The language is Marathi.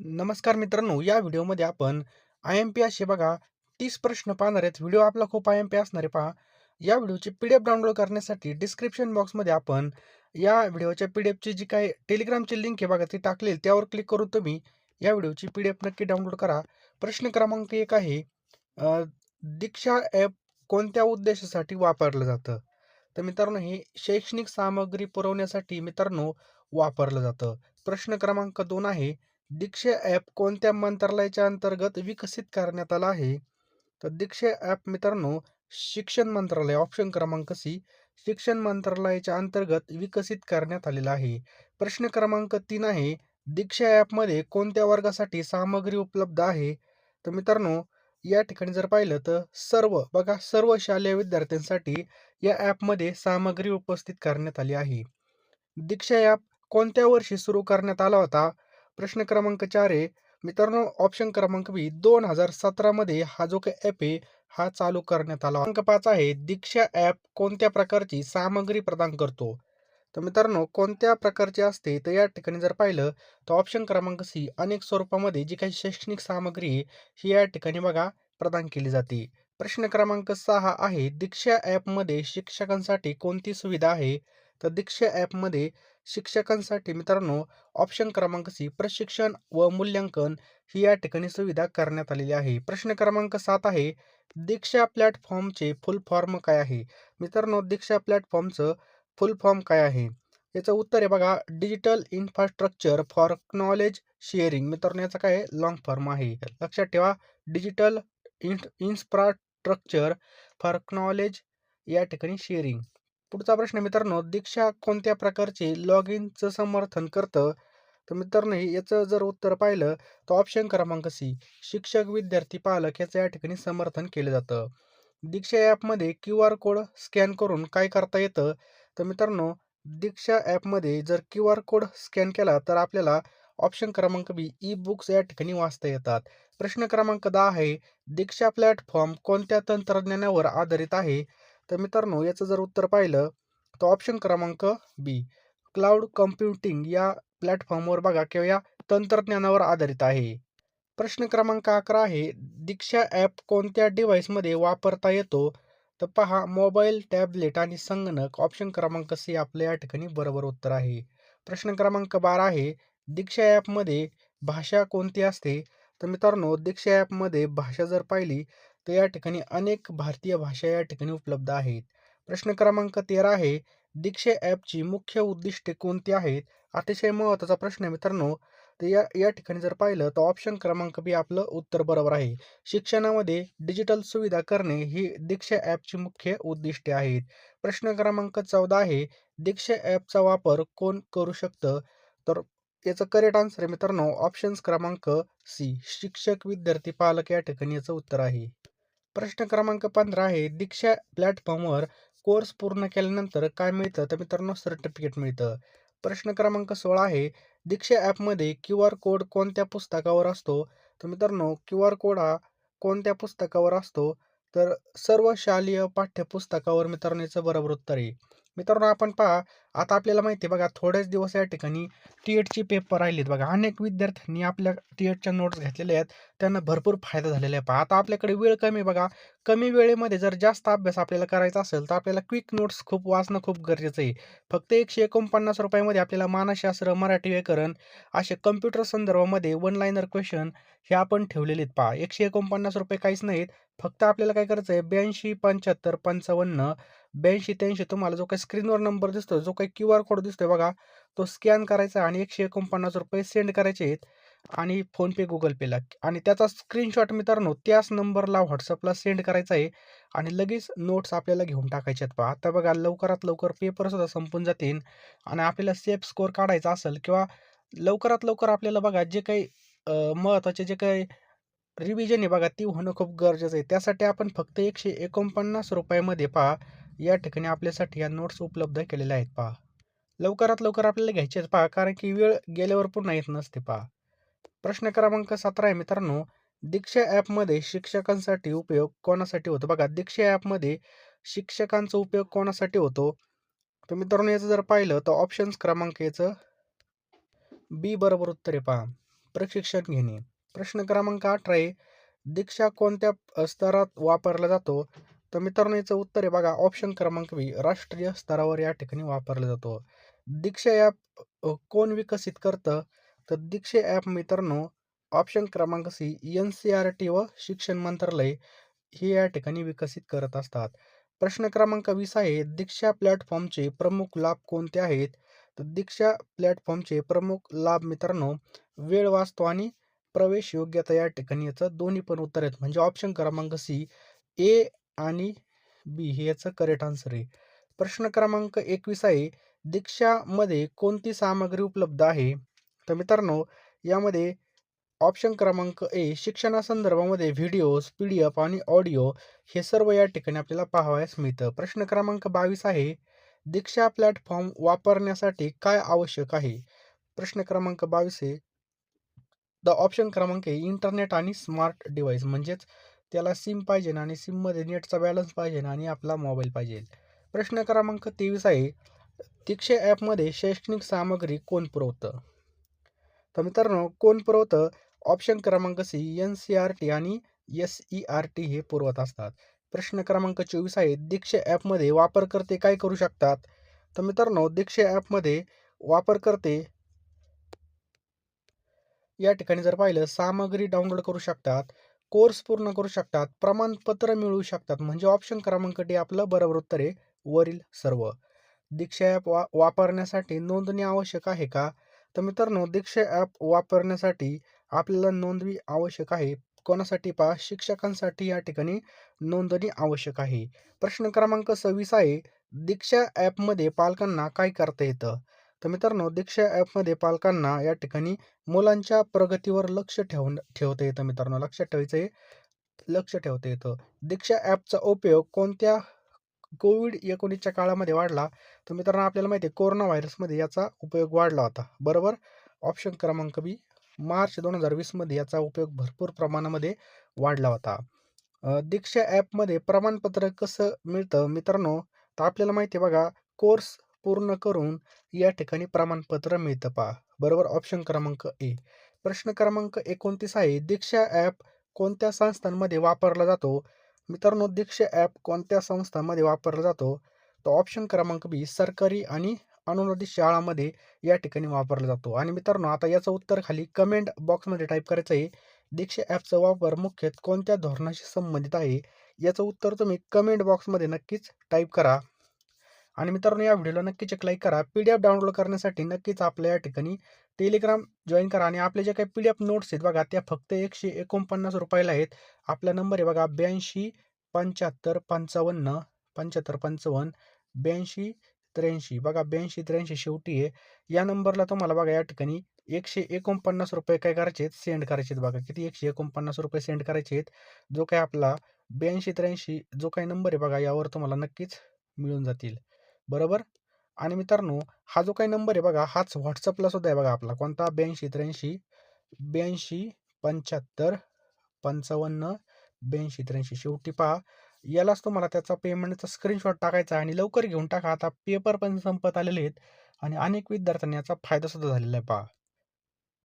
नमस्कार मित्रांनो, या व्हिडिओमध्ये आपण आय-एम-पी असे बघा तीस प्रश्न पाहणार आहेत. व्हिडिओ आपला खूप आय-एम-पी असणारे पहा. या व्हिडिओची पी-डी-एफ डाउनलोड करण्यासाठी डिस्क्रिप्शन बॉक्समध्ये आपण या व्हिडिओच्या पी-डी-एफची जी काही टेलिग्रामची लिंक आहे बघा ती टाकलेली त्यावर क्लिक करून तुम्ही या व्हिडिओची पी-डी-एफ नक्की डाउनलोड करा. प्रश्न क्रमांक एक आहे दीक्षा ॲप कोणत्या उद्देशासाठी वापरलं जातं? तर मित्रांनो हे शैक्षणिक सामग्री पुरवण्यासाठी मित्रांनो वापरलं जातं. प्रश्न क्रमांक दोन आहे दीक्षा ॲप कोणत्या मंत्रालयाच्या अंतर्गत विकसित करण्यात आला आहे? तर दीक्षा ॲप मित्रांनो शिक्षण मंत्रालय ऑप्शन क्रमांक सी शिक्षण मंत्रालयाच्या अंतर्गत विकसित करण्यात आलेला आहे. प्रश्न क्रमांक तीन आहे दीक्षा ॲपमध्ये कोणत्या वर्गासाठी सामग्री उपलब्ध आहे? तर मित्रांनो या ठिकाणी जर पाहिलं तर सर्व बघा सर्व शालेय विद्यार्थ्यांसाठी या ॲपमध्ये सामग्री उपस्थित करण्यात आली आहे. दीक्षा ॲप कोणत्या वर्षी सुरू करण्यात आला होता? प्रश्न क्रमांक चार आहे मित्रांनो ऑप्शन क्रमांक बी दोन हजार सतरामध्ये हा जो काही ॲप आहे हा चालू करण्यात आला. क्रमांक पाच आहे दीक्षा ॲप कोणत्या प्रकारची सामग्री प्रदान करतो? तर मित्रांनो कोणत्या प्रकारची असते? तर या ठिकाणी जर पाहिलं तर ऑप्शन क्रमांक सी अनेक स्वरूपामध्ये जी काही शैक्षणिक सामग्री आहे ही या ठिकाणी बघा प्रदान केली जाते. प्रश्न क्रमांक सहा आहे दीक्षा ॲपमध्ये शिक्षकांसाठी कोणती सुविधा आहे? तर दीक्षा ॲपमध्ये शिक्षकांसाठी मित्रांनो ऑप्शन क्रमांक सी प्रशिक्षण व मूल्यांकन ही या ठिकाणी सुविधा करण्यात आलेली आहे. प्रश्न क्रमांक सात आहे दीक्षा प्लॅटफॉर्मचे फुल फॉर्म काय आहे? मित्रांनो दीक्षा प्लॅटफॉर्मचं फुल फॉर्म काय आहे? याचं उत्तर आहे बघा digital infrastructure for knowledge sharing मित्रांनो याचा काय लॉंग लाँग फॉर्म आहे. लक्षात ठेवा डिजिटल इन्फ्रास्ट्रक्चर फॉर नॉलेज या ठिकाणी शेअरिंग. पुढचा प्रश्न मित्रांनो दीक्षा कोणत्या प्रकारचे लॉग इनचं समर्थन करतं? तर मित्रांनो याचं जर उत्तर पाहिलं तर ऑप्शन क्रमांक सी शिक्षक विद्यार्थी पालक याचं या ठिकाणी समर्थन केलं जातं. दीक्षा ॲपमध्ये क्यू आर कोड स्कॅन करून काय करता येतं? तर मित्रांनो दीक्षा ॲपमध्ये जर क्यू आर कोड स्कॅन केला तर आपल्याला ऑप्शन क्रमांक बी ई बुक्स या ठिकाणी वाचता येतात. प्रश्न क्रमांक दहा आहे दीक्षा प्लॅटफॉर्म कोणत्या तंत्रज्ञानावर आधारित आहे? तर मित्रांनो याचं जर उत्तर पाहिलं तर ऑप्शन क्रमांक बी क्लाउड कम्प्युटिंग या प्लॅटफॉर्मवर बघा किंवा या तंत्रज्ञानावर आधारित आहे. प्रश्न क्रमांक 11 आहे दीक्षा ॲप कोणत्या डिव्हाइसमध्ये वापरता येतो? तर पहा मोबाईल, टॅबलेट आणि संगणक ऑप्शन क्रमांक सी आपलं या ठिकाणी बरोबर उत्तर आहे. प्रश्न क्रमांक 12 आहे दीक्षा ॲपमध्ये भाषा कोणती असते? तर मित्रांनो दीक्षा ॲपमध्ये भाषा जर पाहिली तर या ठिकाणी अनेक भारतीय भाषा या ठिकाणी उपलब्ध आहेत. प्रश्न क्रमांक 13 आहे दीक्षा ॲपची मुख्य उद्दिष्टे कोणती आहेत? अतिशय महत्त्वाचा प्रश्न आहे मित्रांनो. तर या या ठिकाणी जर पाहिलं तर ऑप्शन क्रमांक बी आपलं उत्तर बरोबर आहे. शिक्षणामध्ये डिजिटल सुविधा करणे ही दीक्षा ॲपची मुख्य उद्दिष्टे आहेत. प्रश्न क्रमांक 14 आहे दीक्षा ॲपचा वापर कोण करू शकतं? तर याचं करेक्ट आन्सर आहे मित्रांनो ऑप्शन्स क्रमांक सी शिक्षक, विद्यार्थी, पालक या ठिकाणी याचं उत्तर आहे. प्रश्न क्रमांक 15 आहे दीक्षा प्लॅटफॉर्मवर कोर्स पूर्ण केल्यानंतर काय मिळतं? तर मित्रांनो सर्टिफिकेट मिळतं. प्रश्न क्रमांक 16 आहे दीक्षा ॲपमध्ये क्यू आर कोड कोणत्या पुस्तकावर असतो? तर मित्रांनो क्यू आर कोड हा कोणत्या पुस्तकावर असतो? तर सर्व शालेय पाठ्यपुस्तकावर मित्रांनो याचं बरोबर उत्तर आहे. मित्रांनो आपण पहा आता आपल्याला माहिती आहे बघा थोडेच दिवस या ठिकाणी टी-एडचे पेपर राहिलेत बघा. अनेक विद्यार्थ्यांनी आपल्या टी-एडच्या नोट्स घेतलेल्या आहेत. त्यांना भरपूर फायदा झालेला आहे पहा. आता आपल्याकडे वेळ कमी बघा. कमी वेळेमध्ये जर जास्त अभ्यास आपल्याला करायचा असेल तर आपल्याला क्विक नोट्स खूप वाचणं खूप गरजेचं आहे. फक्त एकशे एकोणपन्नास रुपयामध्ये आपल्याला मानसशास्त्र, मराठी व्याकरण असे कम्प्युटर संदर्भामध्ये वन लाईनर क्वेश्चन हे आपण ठेवलेले आहेत पहा. ₹149 काहीच नाहीत. फक्त आपल्याला काय करायचं आहे 82 75 55 82 83 तुम्हाला जो काही स्क्रीनवर नंबर दिसतो, जो काही क्यू आर कोड दिसतोय बघा. तो स्कॅन करायचा आणि ₹149 सेंड करायचे आहेत. आणि फोनपे, गुगल पेला आणि त्याचा स्क्रीनशॉट मित्रांनो त्याच नंबरला व्हॉट्सअपला सेंड करायचा आहे. आणि लगेच नोट्स आपल्याला घेऊन टाकायचे आहेत पहा. आता बघा लवकरात लवकर पेपरसुद्धा संपून जातील. आणि आपल्याला सेफ स्कोअर काढायचा असेल किंवा लवकरात लवकर आपल्याला बघा जे काही महत्त्वाचे जे काही रिव्हिजन आहे बघा ती होणं खूप गरजेचं आहे. त्यासाठी आपण फक्त एकशे एकोणपन्नास रुपयामध्ये पहा. या ठिकाणी आपल्यासाठी या नोट्स उपलब्ध केलेल्या आहेत पहा. लवकरात लवकर आपल्याला घ्यायचे आहेत पहा कारण की वेळ गेल्यावर पुन्हा येत नसते पहा. प्रश्न क्रमांक 17 आहे मित्रांनो दीक्षा ॲपमध्ये शिक्षकांसाठी उपयोग कोणासाठी होतो? बघा दीक्षा ॲपमध्ये शिक्षकांचा उपयोग कोणासाठी होतो? तर मित्रांनो याचं जर पाहिलं तर ऑप्शन्स क्रमांक याचं बी बरोबर उत्तर आहे पहा. प्रशिक्षण घेणे प्रश्न क्रमांक अठरा आहे दीक्षा कोणत्या स्तरात वापरला जातो तर मित्रांनो याचं उत्तर आहे बघा. ऑप्शन क्रमांक बी राष्ट्रीय स्तरावर या ठिकाणी वापरला जातो. दीक्षा ॲप कोण विकसित करतं? तर दीक्षा ॲप मित्रांनो ऑप्शन क्रमांक C N C R T व शिक्षण मंत्रालय हे या ठिकाणी विकसित करत असतात. प्रश्न क्रमांक वीस आहे दीक्षा प्लॅटफॉर्मचे प्रमुख लाभ कोणते आहेत? तर दीक्षा प्लॅटफॉर्मचे प्रमुख लाभ मित्रांनो वेळ वाचतो आणि प्रवेश योग्यता या ठिकाणी याचं दोन्ही पण उत्तर आहेत. म्हणजे ऑप्शन क्रमांक सी ए आणि बी हे याचं करेक्ट आन्सर आहे. प्रश्न क्रमांक एकवीस आहे. दीक्षामध्ये कोणती सामग्री उपलब्ध आहे? तर मित्रांनो यामध्ये ऑप्शन क्रमांक ए शिक्षणासंदर्भामध्ये व्हिडिओज पी डी एफ आणि ऑडिओ हे सर्व या ठिकाणी आपल्याला पाहावयास मिळतं. प्रश्न क्रमांक बावीस आहे. दीक्षा प्लॅटफॉर्म वापरण्यासाठी काय आवश्यक आहे? प्रश्न क्रमांक बावीस आहे. द ऑप्शन क्रमांक आहे इंटरनेट आणि स्मार्ट डिव्हाइस म्हणजेच त्याला सिम पाहिजे आणि सिममध्ये नेटचा बॅलन्स पाहिजे आणि आपला मोबाईल पाहिजे. प्रश्न क्रमांक तेवीस आहे दीक्षा ॲपमध्ये शैक्षणिक सामग्री कोण पुरवतं? तर मित्रांनो कोण पुरवतं? ऑप्शन क्रमांक C N C R T आणि एस ई आर टी हे पुरवत असतात. प्रश्न क्रमांक चोवीस आहे दीक्षा ॲपमध्ये वापरकर्ते काय करू शकतात? तर मित्रांनो दीक्षा ॲपमध्ये वापरकर्ते या ठिकाणी जर पाहिलं सामग्री डाउनलोड करू शकतात. कोर्स पूर्ण करू शकतात प्रमाणपत्र मिळवू शकतात म्हणजे ऑप्शन क्रमांक डी आपलं बरोबर उत्तर आहे वरील सर्व. दीक्षा ॲप वा वापरण्यासाठी नोंदणी आवश्यक आहे का? तर मित्रांनो दीक्षा ॲप वापरण्यासाठी आपल्याला नोंदणी आवश्यक आहे. कोणासाठी पहा? शिक्षकांसाठी या ठिकाणी नोंदणी आवश्यक आहे. प्रश्न क्रमांक सव्वीस आहे. दीक्षा ॲपमध्ये पालकांना काय करता येतं? तर मित्रांनो दीक्षा ॲपमध्ये पालकांना या ठिकाणी मुलांच्या प्रगतीवर लक्ष ठेवून ठेवता येतं मित्रांनो. लक्षात ठेवायचं आहे. लक्ष ठेवता येतं. दीक्षा ॲपचा उपयोग कोणत्या कोविड एकोणीसच्या काळामध्ये वाढला? तर मित्रांनो आपल्याला माहिती आहे कोरोना व्हायरसमध्ये याचा उपयोग वाढला होता. बरोबर? ऑप्शन क्रमांक बी मार्च दोन हजार वीसमध्ये याचा उपयोग भरपूर प्रमाणामध्ये वाढला होता. दीक्षा ॲपमध्ये प्रमाणपत्र कसं मिळतं मित्रांनो? तर आपल्याला माहिती आहे बघा कोर्स पूर्ण करून या ठिकाणी प्रमाणपत्र मिळतं पहा. बरोबर? ऑप्शन क्रमांक ए प्रश्न क्रमांक एकोणतीस आहे दीक्षा ॲप कोणत्या संस्थांमध्ये वापरला जातो? मित्रांनो दीक्षा ॲप कोणत्या संस्थांमध्ये वापरला जातो? तर ऑप्शन क्रमांक बी सरकारी आणि अनुदानित शाळामध्ये या ठिकाणी वापरला जातो. आणि मित्रांनो आता याचं उत्तर खाली कमेंट बॉक्समध्ये टाईप करायचं आहे. दीक्षा ॲपचा वापर मुख्यतः कोणत्या धोरणाशी संबंधित आहे? याचं उत्तर तुम्ही कमेंट बॉक्समध्ये नक्कीच टाईप करा. आणि मित्रांनो या व्हिडिओला नक्कीच एक लाईक करा. पी डी एफ डाउनलोड करण्यासाठी नक्कीच आपल्या या ठिकाणी टेलिग्राम जॉईन करा. आणि आपले जे काही पी डी एफ नोट्स आहेत बघा त्या फक्त एकशे एकोणपन्नास रुपयाला आहेत. आपला नंबर आहे बघा ब्याऐंशी पंच्याहत्तर पंचावन्न पंच्याहत्तर पंचावन्न ब्याऐंशी त्र्याऐंशी. बघा ब्याऐंशी त्र्याऐंशी शेवटी आहे. या नंबरला तुम्हाला बघा या ठिकाणी एकशे एकोणपन्नास रुपये काय करायचे आहेत? सेंड करायचे आहेत बघा. किती? एकशे एकोणपन्नास रुपये सेंड करायचे आहेत. जो काय आपला ब्याऐंशी त्र्याऐंशी जो काही नंबर आहे बघा यावर तुम्हाला नक्कीच मिळून जातील. बरोबर? आणि मित्रांनो हा जो काही नंबर आहे बघा हाच व्हॉट्सअपला सुद्धा आहे बघा आपला. कोणता? ब्याऐंशी त्र्याऐंशी ब्याऐंशी पंच्याहत्तर पंचावन्न ब्याऐंशी त्र्याऐंशी. शेवटी पहा यालाच तुम्हाला त्याचा पेमेंटचा स्क्रीनशॉट टाकायचा आणि लवकर घेऊन टाका. आता पेपर पण संपत आलेले आहेत आणि अनेक विद्यार्थ्यांनी याचा फायदासुद्धा झालेला आहे पहा.